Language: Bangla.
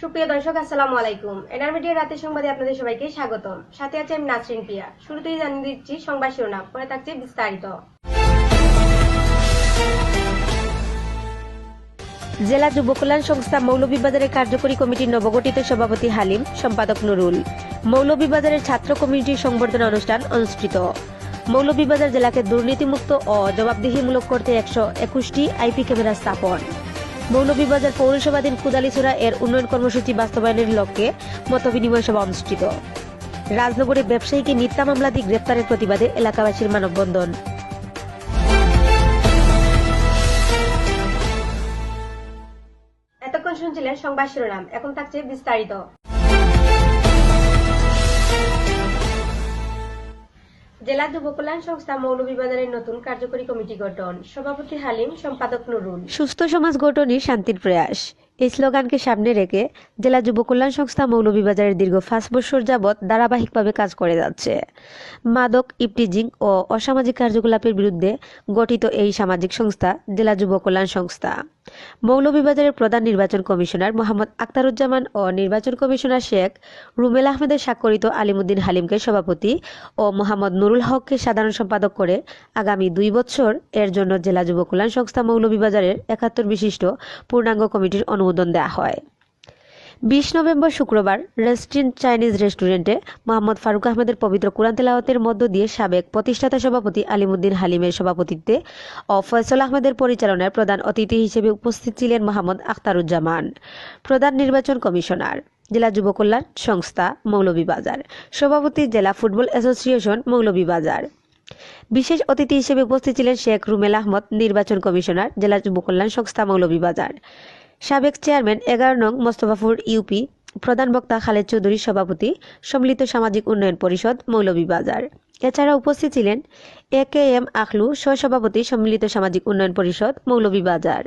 সুপ্রিয় দর্শক, আসসালামু আলাইকুম। এনআর মিডিয়া রাতের সংবাদে আপনাদের সবাইকে স্বাগতম। সাথে আছে আমি নাসরিন প্রিয়া। শুরুতেই জানিয়ে দিচ্ছি, সংবাদ শিরোনাম। পরে থাকছে বিস্তারিত। জেলা যুব কল্যাণ সংস্থা মৌলভীবাজারের কার্যকরী কমিটির নবগঠিত সভাপতি হালিম, সম্পাদক নুরুল। মৌলভীবাজারের ছাত্র কমিটির সংবর্ধনা অনুষ্ঠান অনুষ্ঠিত। মৌলভীবাজার জেলাকে দুর্নীতিমুক্ত ও জবাবদিহিমূলক করতে একশো একুশটি আইপি ক্যামেরা স্থাপন। মৌলভীবাজার পৌরসভাধীন কুদালিছড়া এর উন্নয়ন কর্মসূচি বাস্তবায়নের লক্ষ্যে মতবিনিময় সভা অনুষ্ঠিত। রাজনগরে ব্যবসায়ীকে মিথ্যা মামলা দিয়ে গ্রেপ্তারের প্রতিবাদে এলাকাবাসীর মানববন্ধন। এতক্ষণ শুনছিলেন সংবাদ শিরোনাম, এখন থাকছে বিস্তারিত। জেলা যুব কল্যাণ সংস্থা মৌলভীবাজারের নতুন কার্যকরী কমিটি গঠন। সভাপতি হালিম, সম্পাদক নুরুল। সুস্থ সমাজ গঠনই শান্তির প্রয়াস। এই স্লোগানকে সামনে রেখে জেলা যুব কল্যাণ সংস্থা মৌলভীবাজারের দীর্ঘ পাঁচ বছর যাবৎ ধারাবাহিকভাবে কাজ করে যাচ্ছে। মাদক, ইপটিজিং ও অসামাজিক কার্যকলাপের বিরুদ্ধে গঠিত এই সামাজিক সংস্থা জেলা যুব কল্যাণ সংস্থা। মৌলভীবাজারের প্রধান নির্বাচন কমিশনার মোহাম্মদ আক্তারুজ্জামান ও নির্বাচন কমিশনার শেখ রুমেল আহমেদের স্বাক্ষরিত আলিমুদ্দিন হালিমকে সভাপতি ও মোহাম্মদ নুরুল হককে সাধারণ সম্পাদক করে আগামী দুই বছর এর জন্য জেলা যুব কল্যাণ সংস্থা মৌলভীবাজারের একাত্তর বিশিষ্ট পূর্ণাঙ্গ কমিটির অনুমোদন দেওয়া হয়। বিশ নভেম্বর শুক্রবার রেস্টুরেন্ট চাইনিজ রেস্টুরেন্টে মোহাম্মদ ফারুক আহমেদের পবিত্র কোরআন তেলাওয়াতের মধ্য দিয়ে সাবেক প্রতিষ্ঠাতা সভাপতি আলিমুদ্দিন হালিমের সভাপতিত্বে ও ফয়সল আহমেদের পরিচালনায় প্রধান অতিথি হিসেবে উপস্থিত ছিলেন মোহাম্মদ আখতারুজ্জামান, প্রধান নির্বাচন কমিশনার, জেলা যুব কল্যাণ সংস্থা মৌলভীবাজার, সভাপতি জেলা ফুটবল অ্যাসোসিয়েশন মৌলভীবাজার। বিশেষ অতিথি হিসেবে উপস্থিত ছিলেন শেখ রুমেল আহমদ, নির্বাচন কমিশনার, জেলা যুব কল্যাণ সংস্থা মৌলভীবাজার। সাবেক চেয়ারম্যান এগারো নং মোস্তফাফুর ইউপি, প্রধান বক্তা খালেদ চৌধুরীর সভাপতি, সম্মিলিত সামাজিক উন্নয়ন পরিষদ, মৌলভীবাজার। এছাড়া উপস্থিত ছিলেন এ কে এম আখলু, সহসভাপতি, সম্মিলিত সামাজিক উন্নয়ন পরিষদ, মৌলভীবাজার।